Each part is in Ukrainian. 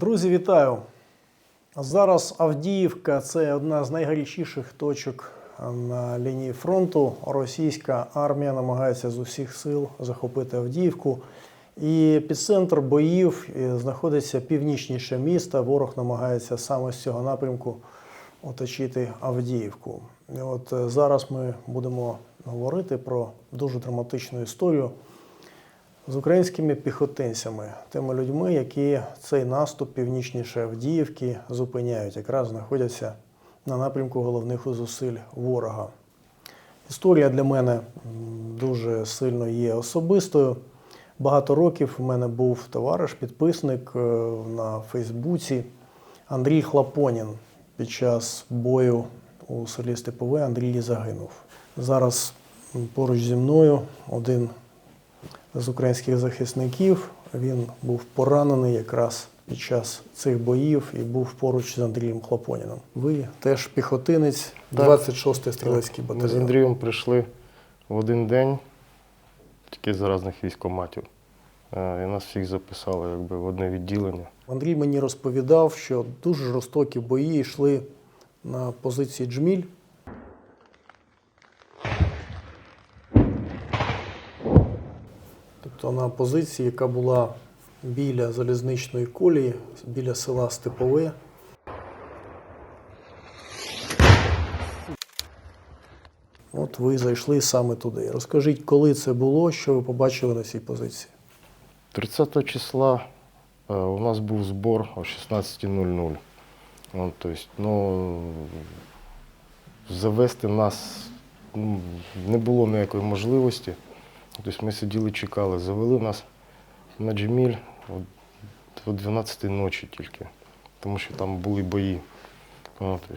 Друзі, вітаю! Зараз Авдіївка це одна з найгарячіших точок на лінії фронту. Російська армія намагається з усіх сил захопити Авдіївку. І епіцентр боїв е, знаходиться північніше міста. Ворог намагається саме з цього напрямку оточити Авдіївку. І от е, зараз ми будемо говорити про дуже драматичну історію з українськими піхотинцями, тими людьми, які цей наступ північніше Авдіївки зупиняють, якраз знаходяться на напрямку головних зусиль ворога. Історія для мене дуже сильно є особистою. Багато років в мене був товариш, підписник е, на Фейсбуці Андрій Хлапонін. Під час бою у селі Степове Андрій загинув. Зараз поруч зі мною один з українських захисників. Він був поранений якраз під час цих боїв і був поруч з Андрієм Хлопоніном. Ви теж піхотинець, Так. 26-й стрілецький Ми з. Андрієм прийшли в один день, тільки з різних військоматів. Е, І нас всіх записали якби, в одне відділення. Андрій мені розповідав, що дуже жорстокі бої йшли на позиції Джміль. Тобто на позиції, яка була біля залізничної колії, біля села Степове. От ви зайшли саме туди. Розкажіть, коли це було, що ви побачили на цій позиції? 30 числа е, у нас був збор о 16.00. Тобто, ну, завести нас ну, не було ніякої можливості. Тобто ми сиділи, чекали. Завели нас на Джеміль о 12 ночі тільки, тому що там були бої. Тобто,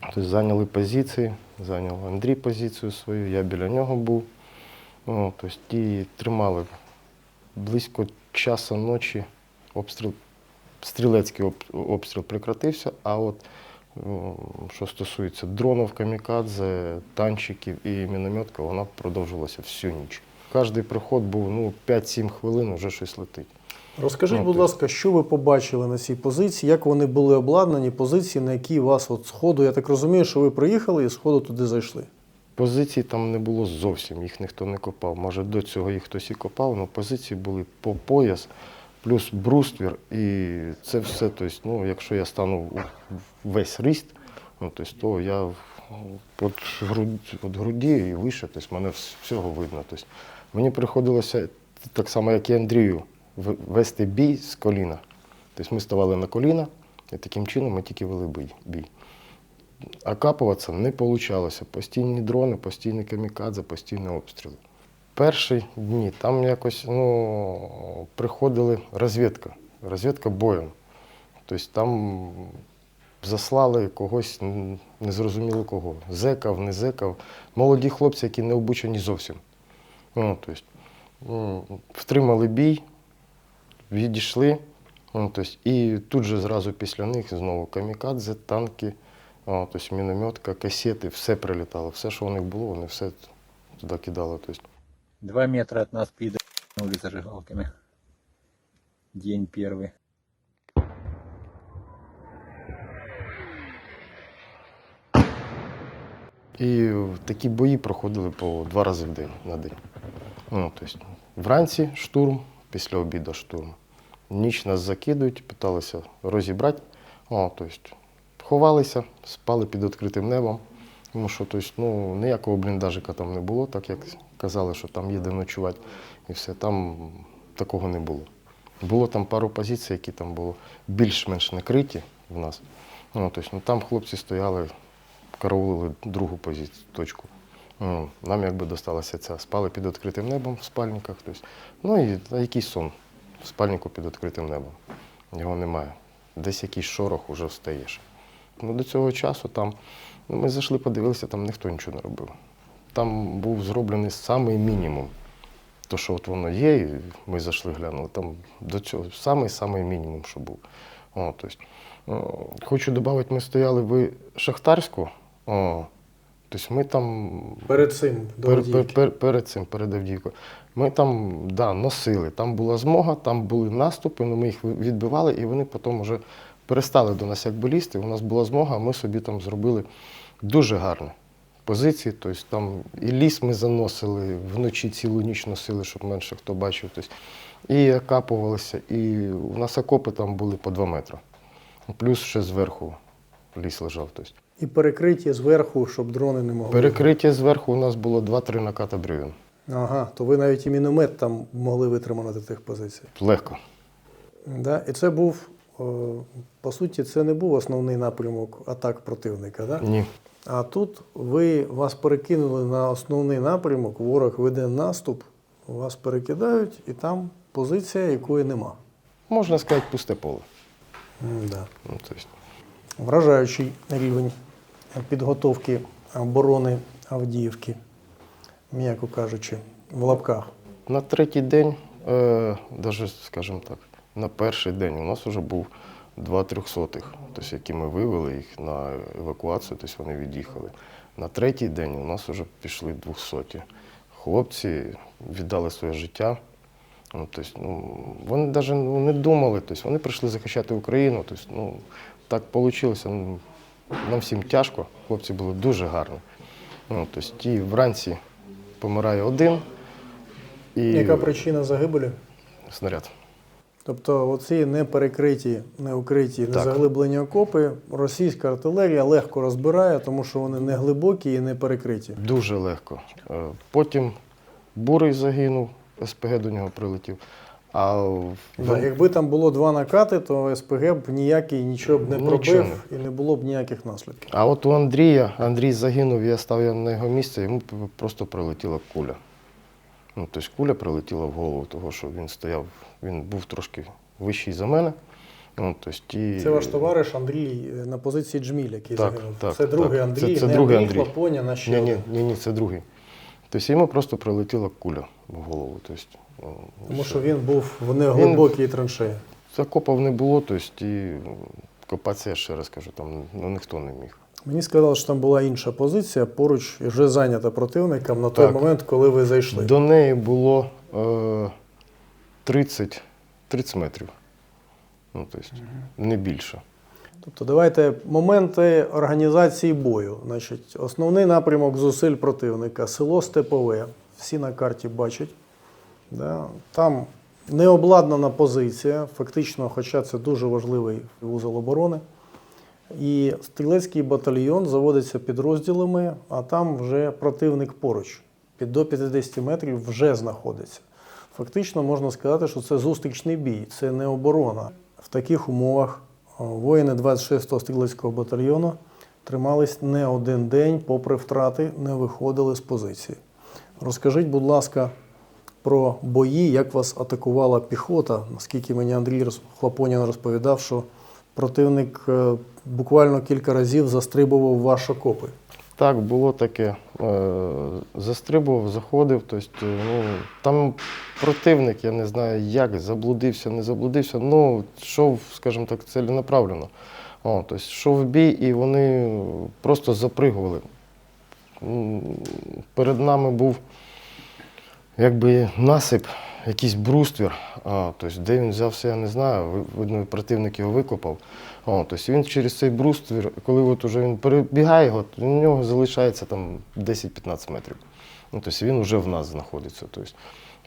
тобто зайняли позиції, зайняв Андрій позицію свою, я біля нього був. О, тобто, і тримали близько часа ночі обстріл, стрілецький обстріл прекратився, а от що стосується дронів, камікадзе, танчиків і мінометка, вона продовжувалася всю ніч. Кожний приход був ну, 5-7 хвилин, вже щось летить. Розкажіть, Ну, будь ти- ласка, що ви побачили на цій позиції, як вони були обладнані, позиції, на які вас от сходу, я так розумію, що ви приїхали і сходу туди зайшли. Позицій там не було зовсім, їх ніхто не копав. Може, до цього їх хтось і копав, але позиції були по пояс, плюс бруствір, і це все. Тобто, ну, якщо я стану весь ріст, ну, тобто, то я від груді, від груді і вище, тобто, мене всього видно. Тобто, мені приходилося так само, як і Андрію, вести бій з коліна. Тобто ми ставали на коліна, і таким чином ми тільки вели бій. бій. Окапуватися не вийшло. Постійні дрони, постійні камікадзе, постійні обстріли. Перші дні там якось ну, приходили розвідка, розвідка боєм. Тобто там заслали когось, незрозуміло кого. Зекав, не зекав. Молоді хлопці, які не обучені зовсім. Ну, тобто, втримали бій, відійшли. Ну, тобто, і тут же зразу після них знову камікадзе, танки, тобто мінометка, касети, все прилітало. Все, що у них було, вони все туди кидали. Тобто, Два метра от нас пидорнули зажигалками. День первый. І такі бої проходили по два рази в день на день. Ну, тобто, вранці штурм, після обіду штурм. Ніч нас закидують, питалися розібрати. О, тобто, ховалися, спали під відкритим небом. Тому що тобто, ну, ніякого бліндажика там не було, так як казали, що там їде ночувати і все. Там такого не було. Було там пару позицій, які там були більш-менш накриті в нас. Ну, тобто, ну, там хлопці стояли, караулили другу позицію, точку. Ну, Нам якби досталася ця. Спали під відкритим небом в спальниках. Тобто, ну і якийсь сон в спальнику під відкритим небом. Його немає. Десь якийсь шорох уже встаєш. Ну, до цього часу там, ну, ми зайшли, подивилися, там ніхто нічого не робив. Там був зроблений самий мінімум. То, що от воно є, і ми зайшли, глянули, там до цього самий-самий мінімум, що був. О, тобто, о, хочу додати, ми стояли в Шахтарську, о, Тобто ми там Перед цим до пер, пер, пер, перед цим, перед Авдіївкою. Ми там да, носили, там була змога, там були наступи, ну, ми їх відбивали, і вони потім вже перестали до нас якби лізти. У нас була змога, ми собі там зробили дуже гарні позиції. Тобто там і ліс ми заносили, вночі цілу ніч носили, щоб менше хто бачив. Тобто, і окапувалися, і у нас окопи там були по 2 метри. Плюс ще зверху ліс лежав. Тобто. І перекриті зверху, щоб дрони не могли. Перекриття зверху у нас було 2-3 наката бревен. Ага, то ви навіть і міномет там могли витримати тих позицій. Легко. Да? І це був, е, по суті, це не був основний напрямок атак противника. Да? Ні. А тут ви вас перекинули на основний напрямок, ворог веде наступ, вас перекидають, і там позиція, якої нема. Можна сказати, пусте поле. Да. Ну, тобто, Вражаючий рівень підготовки оборони Авдіївки, м'яко кажучи, в лапках. на третій день, е, даже, скажімо так, на перший день у нас вже був два трьохсотих, тобто, які ми вивели їх на евакуацію, тобто вони від'їхали. На третій день у нас вже пішли двохсоті. Хлопці віддали своє життя. Ну, тобто, ну, вони навіть ну, не думали, тобто, вони прийшли захищати Україну. Тобто, ну, так вийшло. Ну, нам всім тяжко, хлопці були дуже гарні. Ну, тобто, ті вранці помирає один, і Яка причина загибелі? снаряд. Тобто оці не перекриті, не укриті, не заглиблені окопи, російська артилерія легко розбирає, тому що вони не глибокі і не перекриті. Дуже легко. Е, Потім бурий загинув, СПГ до нього прилетів. А Да, якби там було два накати, то СПГ б ніякий нічого б не Нічого пробив і не було б ніяких наслідків. А от у Андрія, Андрій загинув, я став на його місце, йому просто прилетіла куля. Ну, тобто куля прилетіла в голову, того, що він стояв, він був трошки вищий за мене. Ну, тобто, і... Це ваш товариш Андрій е, на позиції Джміль, який Так, загинув. так, це другий так. Андрій, Це- це не другий Андрій. Хлопоня, на ще Ні, ні, ні, це другий. Тобто йому просто прилетіла куля в голову. Тобто, ну, Тому все. що він був в неглибокій траншеї. Закопав не було, тобто і копатися, я ще раз кажу, там ну, ніхто не міг. Мені сказали, що там була інша позиція, поруч вже зайнята противником на той Так. момент, коли ви зайшли. До неї було е, 30, 30 метрів. Ну, тобто, не більше. Тобто давайте моменти організації бою. Значить, основний напрямок зусиль противника село Степове. Всі на карті бачать. Да? Там необладнана позиція, фактично, хоча це дуже важливий вузол оборони. І стрілецький батальйон заводиться підрозділами, а там вже противник поруч. Під до 50 метрів вже знаходиться. Фактично можна сказати, що це зустрічний бій, це не оборона. В таких умовах воїни 26-го стрілецького батальйону тримались не один день, попри втрати, не виходили з позиції. Розкажіть, будь ласка, про бої, як вас атакувала піхота. Наскільки мені Андрій Хлопонін розповідав, що противник е, буквально кілька разів застрибував в ваші окопи. Так, було таке. Е, Застрибував, заходив. Тобто, е, ну, там противник, я не знаю як, заблудився, не заблудився. Ну, йшов, скажімо так, ціленаправленно. О, тобто, йшов бій, і вони просто запригували. Перед нами був якби насип, якийсь бруствір. А, тобто, де він взявся, я не знаю. Видно, противник його викопав. О, тобто він через цей бруствір, коли от уже він перебігає його, то у нього залишається там 10-15 метрів. Ну, тобто він вже в нас знаходиться. Тобто,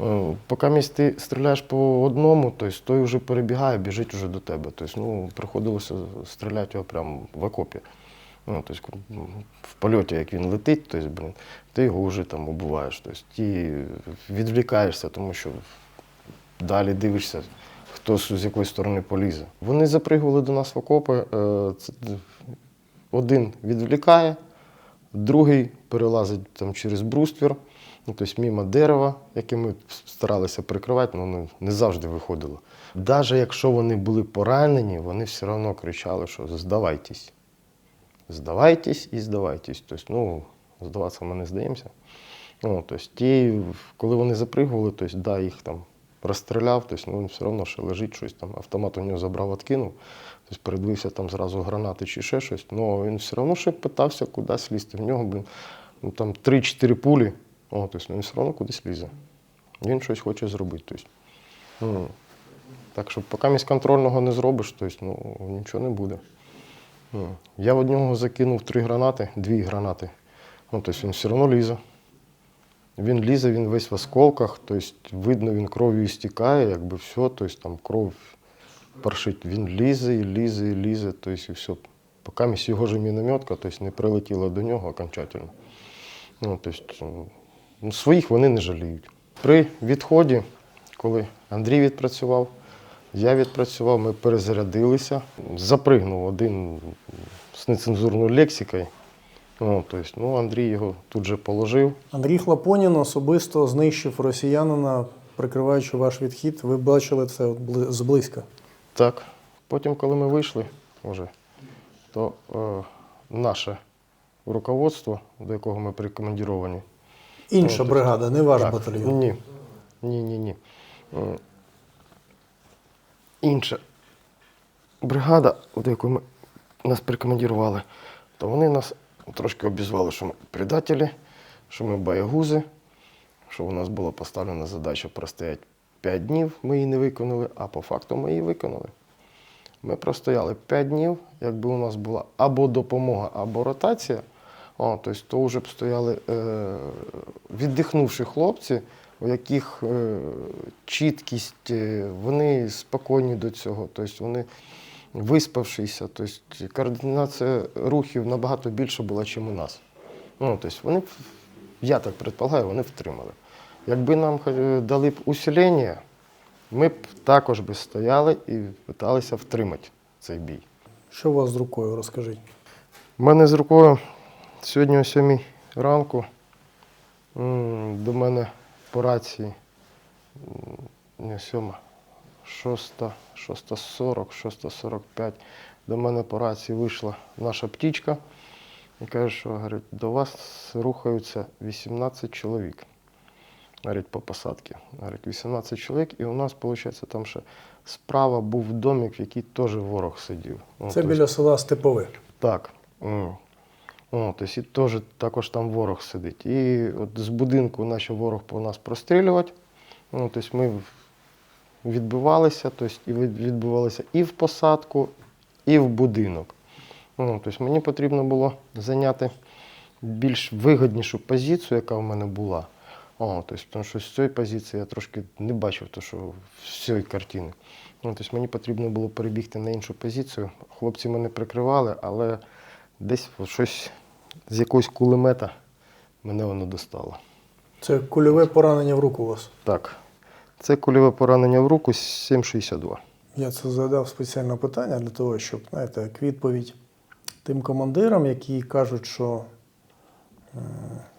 е, поки місць ти стріляєш по одному, тобто той вже перебігає, біжить вже до тебе. Тобто, ну, приходилося стріляти його прямо в окопі. Ну, тобто, в польоті, як він летить, тобто, блін, ти його вже там убиваєш. Тобто, ти відвлікаєшся, тому що далі дивишся, хто з якої сторони полізе. Вони запригували до нас в окопи. е, Один відвлікає, другий перелазить там через бруствір, ну, тобто мимо дерева, яке ми старалися прикривати, але воно не завжди виходило. Навіть якщо вони були поранені, вони все одно кричали, що здавайтесь. Здавайтесь і здавайтесь. Тобто, ну, здаватися ми не здаємося. Ну, тобто, ті, коли вони запригували, тобто, да, їх там розстріляв, тобто, ну, він все одно ще лежить щось там. Автомат у нього забрав, откинув. Тобто передивився там зразу гранати чи ще щось. Ну він все одно ще питався кудись лізти. В нього, блін, ну, там 3-4 пулі. О, тобто, він все одно кудись лізе. Він щось хоче зробити. Тобто, ну, так що поки місь контрольного не зробиш, тобто, ну, нічого не буде. Я в нього закинув три гранати, дві гранати. Ну, тобто він все одно лізе. Він лізе, він весь в осколках, тобто видно, він кров'ю істікає, якби все, тобто там кров паршить. Він лізе і лізе, і лізе, тобто і все. Поки місь його ж мінометка, тобто не прилетіла до нього окончательно. Ну, тобто, ну, своїх вони не жаліють. При відході, коли Андрій відпрацював, я відпрацював, ми перезарядилися. Запригнув один з нецензурною лексикою. Ну, тобто, ну, Андрій його тут же положив. Андрій Хлапонін особисто знищив росіянина, прикриваючи ваш відхід. Ви бачили це зблизька. Так. Потім, коли ми вийшли вже, то е, наше руководство, до якого ми прикомандіровані, Інша Ну, бригада, не ваш Так, батальйон. Ні. Ні, ні, ні. Інша бригада, до якої ми нас прикомандірували, то вони нас трошки обізвали, що ми предателі, що ми боягузи, що у нас була поставлена задача простояти 5 днів, ми її не виконали, а по факту ми її виконали. Ми простояли 5 днів, якби у нас була або допомога, або ротація, о, тобто то вже б стояли е, віддихнувші хлопці, у яких е, чіткість, е, вони спокійні до цього, тобто вони виспавшися, тобто координація рухів набагато більше була, ніж у нас. Ну, тобто вони, я так предполагаю, вони втримали. Якби нам е, дали б усилення, ми б також би стояли і намагалися втримати цей бій. Що у вас з рукою, розкажіть. У мене з рукою сьогодні о 7 ранку до мене по рації не сьома, шоста, шоста сорок, шоста сорок п'ять. До мене по рації вийшла наша птічка і каже, що говорить, до вас рухаються 18 чоловік. Говорить, по посадці. Говорить, 18 чоловік, і у нас, виходить, там ще справа був домик, в який теж ворог сидів. Ну, Це тобто- біля села Степове. так. М. О, тобто і теж, також там ворог сидить. І от з будинку почав ворог по нас прострілювати. Ну, тобто ми відбивалися, тобто і від- відбивалися і в посадку, і в будинок. Ну, тобто мені потрібно було зайняти більш вигіднішу позицію, яка в мене була. О, тобто, тому що з цієї позиції я трошки не бачив то, що всієї картини. Ну, тобто мені потрібно було перебігти на іншу позицію. Хлопці мене прикривали, але десь щось з якогось кулемета мене воно достало. Це кульове поранення в руку у вас. Так, це кульове поранення в руку 7,62. Я це задав спеціальне питання для того, щоб, знаєте, як відповідь тим командирам, які кажуть, що е,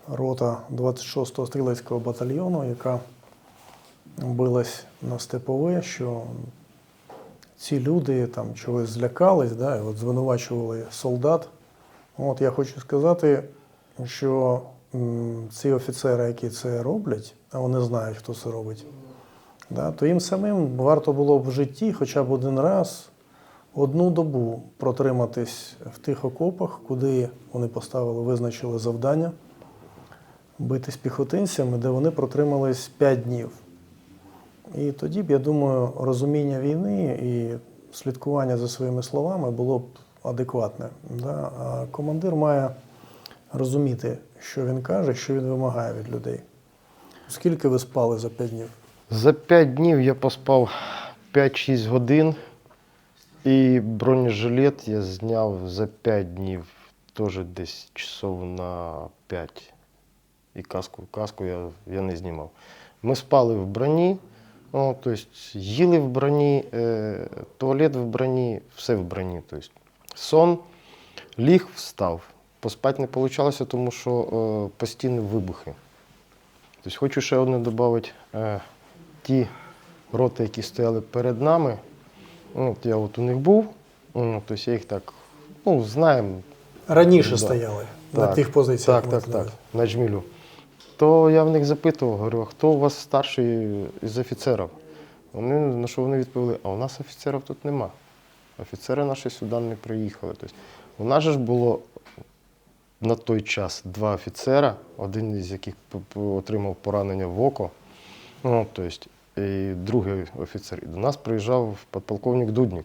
рота 26-го стрілецького батальйону, яка билась на степове, що ці люди там чогось злякались, да, і от звинувачували солдат. От я хочу сказати, що ці офіцери, які це роблять, а вони знають, хто це робить, да, то їм самим варто було б в житті хоча б один раз одну добу протриматись в тих окопах, куди вони поставили, визначили завдання бити з піхотинцями, де вони протримались 5 днів. І тоді б, я думаю, розуміння війни і слідкування за своїми словами було б адекватне. Да? А командир має розуміти, що він каже, що він вимагає від людей. Скільки ви спали за 5 днів? За 5 днів я поспав 5-6 годин. І бронежилет я зняв за 5 днів, теж десь часов на 5. І каску, каску я, я не знімав. Ми спали в броні, о, тобто їли в броні, е, туалет в броні, все в броні. Тобто сон, ліг, встав. Поспати не вийшло, тому що е, постійні вибухи. Тобто хочу ще одне додати. Е, ті роти, які стояли перед нами, ну, от я от у них був, тобто я їх так, ну, знаємо. Раніше Да. стояли на тих позиціях. Так, так, так, на джмілю. То я в них запитував, говорю, а хто у вас старший із офіцерів? Вони, на що вони відповіли, а у нас офіцерів тут нема. Офіцери наші сюди не приїхали. Тобто, у нас же ж було на той час два офіцера, один із яких отримав поранення в око. Ну, тобто, і другий офіцер. І до нас приїжджав підполковник Дудник.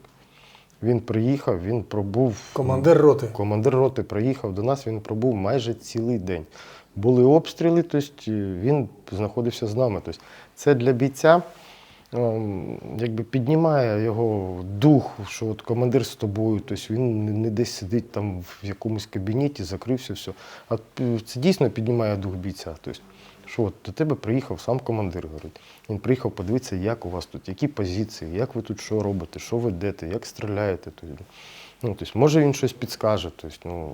Він приїхав, він пробув. Командир роти. Командир роти приїхав до нас, він пробув майже цілий день. Були обстріли, тобто він знаходився з нами. Тобто це для бійця якби піднімає його дух, що от командир з тобою, тобто він не- не десь сидить там в якомусь кабінеті, закрився, все. А це дійсно піднімає дух бійця. Тобто, що от до тебе приїхав сам командир, говорить. Він приїхав подивитися, як у вас тут, які позиції, як ви тут що робите, що ведете, як стріляєте. Тобто, ну, тобто, може він щось підскаже. Тобто, ну,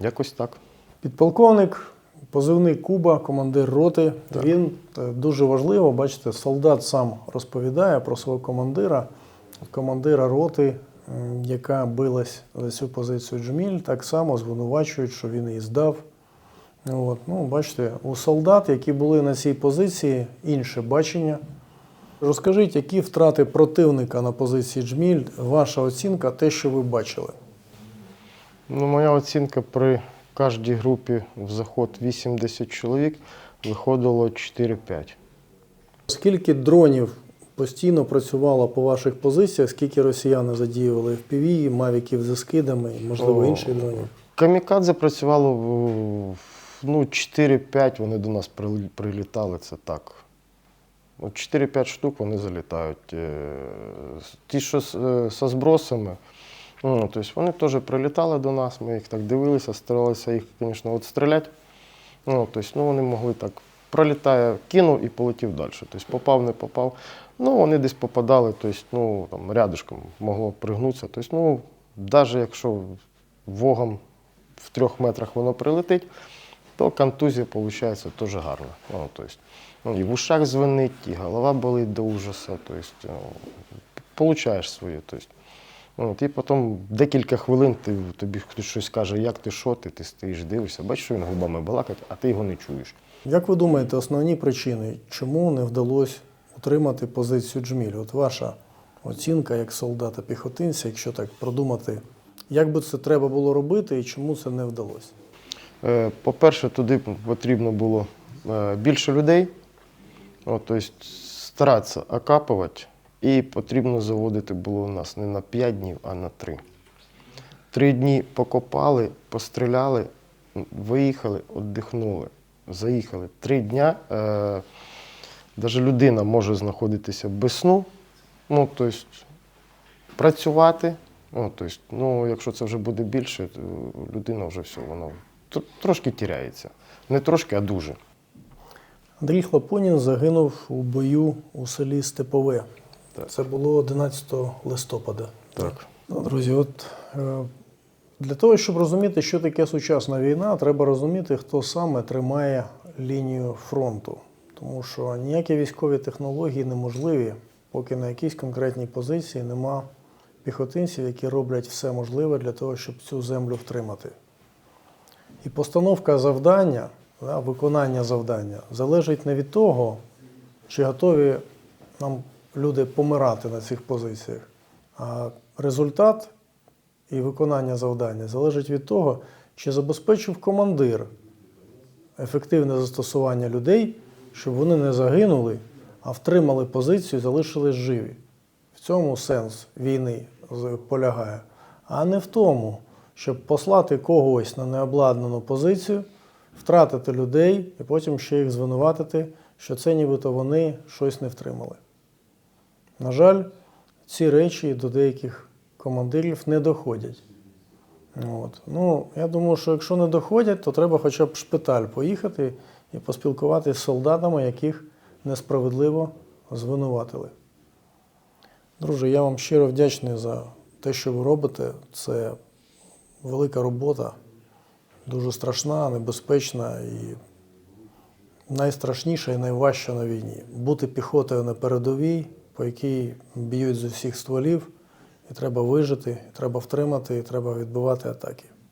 якось так. Підполковник, позивний Куба, командир роти. Він е, дуже важливо, бачите, солдат сам розповідає про свого командира, командира роти, яка билась за цю позицію Джміль, так само звинувачують, що він її здав. От. Ну, бачите, у солдат, які були на цій позиції, інше бачення. Розкажіть, які втрати противника на позиції Джміль, ваша оцінка, те, що ви бачили? Ну, моя оцінка при кожній групі в заход 8-10 чоловік виходило 4-5. Скільки дронів постійно працювало по ваших позиціях, скільки росіяни задіювали FPV, мавіків зі скидами, можливо, інших дронів? Камікадзе працювало ну, 4-5, вони до нас прилітали, це так. 4-5 штук вони залітають. Е, Ті, що з, е, зі збросами, ну, тобто вони теж прилітали до нас, ми їх так дивилися, старалися їх, звісно, відстріляти. Ну, тобто, ну, вони могли так, пролітає, кинув і полетів далі. Тобто попав, не попав. Ну, вони десь попадали, тобто, ну, там, рядышком могло пригнутися. Тобто, ну, навіть якщо вогом в трьох метрах воно прилетить, то контузія виходить теж гарна. Ну, тобто, ну, і в ушах звенить, і голова болить до ужасу. Тобто, ну, получаєш своє. Тобто, ну, і потім декілька хвилин ти, тобі хтось щось каже, як ти, що ти, ти стоїш, дивишся, бачиш, що він губами балакать, а ти його не чуєш. Як ви думаєте, основні причини, чому не вдалося утримати позицію Джміль? От ваша оцінка як солдата-піхотинця, якщо так продумати, як би це треба було робити і чому це не вдалося? Е, По-перше, туди потрібно було е, більше людей, От, тобто старатися окапувати, і потрібно заводити було у нас не на 5 днів, а на 3. Три дні покопали, постріляли, виїхали, віддихнули, заїхали. Три дня е, навіть людина може знаходитися без сну, ну, тобто працювати. Ну, тобто, ну, якщо це вже буде більше, то людина вже все, воно трошки тіряється. Не трошки, а дуже. Андрій Хлопонін загинув у бою у селі Степове. Так. Це було 11 листопада. Так. Ну, друзі, от е, для того, щоб розуміти, що таке сучасна війна, треба розуміти, хто саме тримає лінію фронту. Тому що ніякі військові технології неможливі, поки на якійсь конкретній позиції нема піхотинців, які роблять все можливе для того, щоб цю землю втримати. І постановка завдання, виконання завдання залежить не від того, чи готові нам люди помирати на цих позиціях, а результат і виконання завдання залежить від того, чи забезпечив командир ефективне застосування людей, щоб вони не загинули, а втримали позицію і залишились живі. В цьому сенс війни полягає, а не в тому, щоб послати когось на необладнану позицію, втратити людей і потім ще їх звинуватити, що це нібито вони щось не втримали. На жаль, ці речі до деяких командирів не доходять. От. Ну, я думаю, що якщо не доходять, то треба хоча б в шпиталь поїхати і поспілкуватися з солдатами, яких несправедливо звинуватили. Друже, я вам щиро вдячний за те, що ви робите. Це велика робота, дуже страшна, небезпечна і найстрашніша і найважча на війні. Бути піхотою на передовій, по якій б'ють з усіх стволів, і треба вижити, і треба втримати, і треба відбивати атаки.